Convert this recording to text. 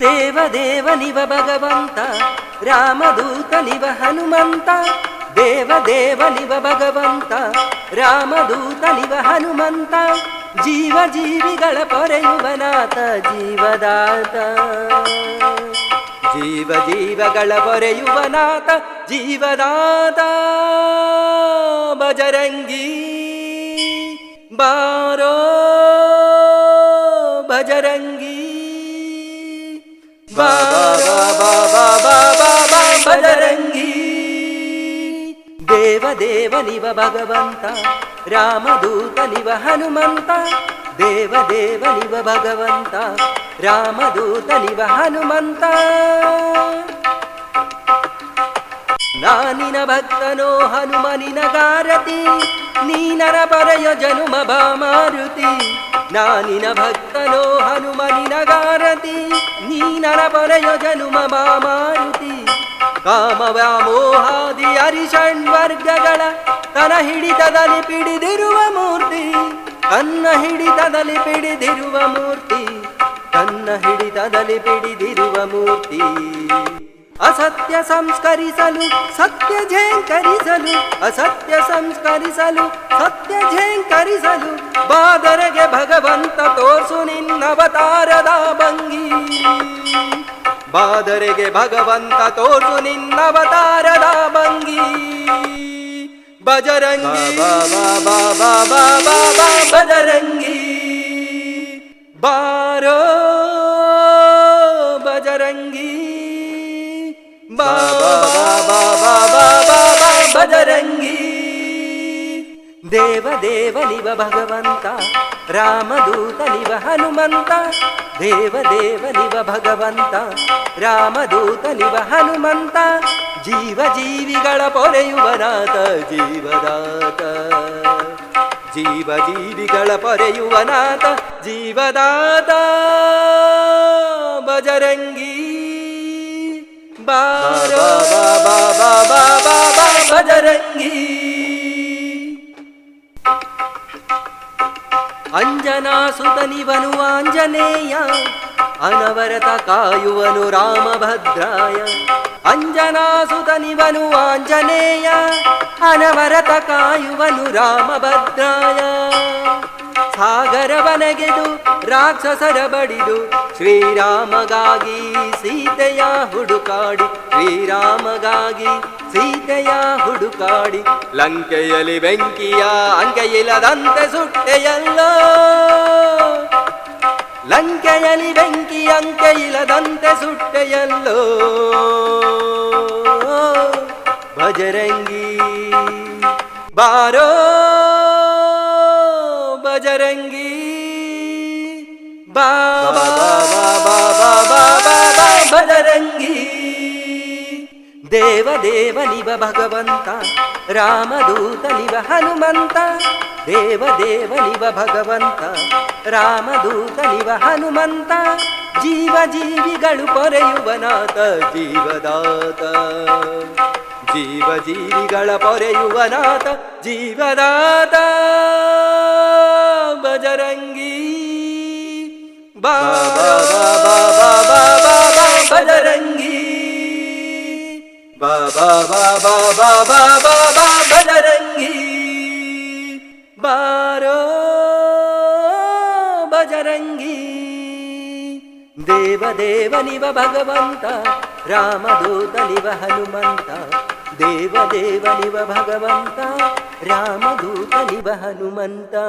ದೇವದೇವನಿವ ಭಗವಂತ ರಾಮದೂತನಿವ ಹನುಮಂತ ದೇವದೇವನಿವ ಭಗವಂತ ರಾಮದೂತನಿವ ಹನುಮಂತ, ಜೀವ ಜೀವಿಗಳ ಪೊರೆಯುವನಾಥ ಜೀವದಾತ. ಜೀವ ಜೀವಗಳ ಪೊರೆಯುವನಾಥ ಜೀವದಾತ. ಬಜರಂಗಿ ಬಾರೋ బజరంగి దేవదేవలివ భగవంత రామదూతలివ హనుమంత దేవదేవలివ భగవంత రామదూతలివ హనుమంత. నానిన భక్తనో హనుమనిన గారతి నీనర పరయ జనుమ భామారుతి ನಾನಿನ ಭಕ್ತನೋ ಹನುಮನಿನ ಗಾರತಿ ನೀನನ ಪರಯೋಜನುಮ ಮಾರುತಿ. ಕಾಮ ವ್ಯಾಮೋಹಾದಿ ಹರಿಷಣ್ ವರ್ಗಗಳ ತನ ಹಿಡಿತದಲ್ಲಿ ಪಿಡಿದಿರುವ ಮೂರ್ತಿ, ತನ್ನ ಹಿಡಿತದಲ್ಲಿ ಪಿಡಿದಿರುವ ಮೂರ್ತಿ, ತನ್ನ ಹಿಡಿತದಲ್ಲಿ ಪಿಡಿದಿರುವ ಮೂರ್ತಿ. ಅಸತ್ಯ ಸಂಸ್ಕರಿಸಲು ಸತ್ಯ ಝೇಂಕರಿಸಲು ಅಸತ್ಯ ಸಂಸ್ಕರಿಸಲು ಸತ್ಯ ಝೇಂಕರಿಸಲು ಬಾದರೆಗೆ ಭಗವಂತ ತೋರ್ಸು ನಿನ್ನವತಾರದ ಭಂಗಿ ಬಾದರೆಗೆ ಭಗವಂತ ತೋರ್ಸು ನಿನ್ನವತಾರದ ಭಂಗಿ ಬಜರಂಗಿ ಬಾ ಬಾ ಬಾ ಬಾ ಬಾ ಬಾ ಬಜರಂಗಿ ಬಾರೋ ಬಜರಂಗಿ ಬಾ ಬಾ ಬಾ ಬಾ ಬಾ ಬಾ ಬಾ ಬಜರಂಗಿ ದೇವ ದೇವಲಿವ ಭಗವಂತ ರಾಮದೂತಲಿವ ಹನುಮಂತ, ದೇವ ದೇವಲಿವ ಭಗವಂತ ರಾಮದೂತಲಿವ ಹನುಮಂತ, ಜೀವ, ಜೀವಿಗಳ ಪೊರೆಯುವನಾಥ, ಜೀವದಾತ. ಜೀವ, ಜೀವಿಗಳ ಪೊರೆಯುವನಾಥ, ಜೀವದಾತ. ಬಜರಂಗಿ बाबा बाबा बाबा बाबा बजरंगी ಅಂಜನಾ ಸುತನಿವನು ಆಂಜನೇಯ ಅನವರತ ಕಾಯುವನು ರಾಮಭದ್ರಾಯ ಅಂಜನಾ ಸುತನಿವನು ಆಂಜನೇಯ ಅನವರತ ಕಾಯುವನು ರಾಮಭದ್ರಾಯ ಸಾಗರವನಗೆದು ರಾಕ್ಷಸರ ಬಡಿದು, ಶ್ರೀರಾಮಗಾಗಿ ಸೀತೆಯ ಹುಡುಕಾಡಿ, ಶ್ರೀರಾಮಗಾಗಿ ಸೀತೆಯ ಹುಡುಕಾಡಿ, ಲಂಕೆಯಲ್ಲಿ ಬೆಂಕಿಯ ಅಂಕೆಯಿಲ್ಲದಂತೆ ಸುಟ್ಟೆಯಲ್ಲೋ. ಲಂಕೆಯಲ್ಲಿ ಬೆಂಕಿ ಅಂಕೆಯಿಲ್ಲದಂತೆ ಸುಟ್ಟೆಯಲ್ಲೋ. ಭಜರಂಗಿ ಬಾರೋ. ಬಜರಂಗಿ ದೇವ ದೇವ ನಿವ ಭಗವಂತ ರಾಮದೂತನಿವ ಹನುಮಂತ ದೇವದೇವನಿವ ಭಗವಂತ ರಾಮದೂತನಿವ ಹನುಮಂತ ಜೀವ ಜೀವಿಗಳು ಪೊರೆಯುವನಾಥ ಜೀವದಾತ ಜೀವ ಜೀವಿಗಳ ಪೊರೆಯುವನಾಥ ಜೀವದಾತ बजरंगी बाबा बाबा बाबा बाबा बजरंगी बाबा बाबा बाबा बाबा बजरंगी बारो बजरंगी देवदेवनिव भगवन्त रामदूतनिव हनुमन्त देवदेवनिव भगवन्त రామదూతలివ హనుమంతా.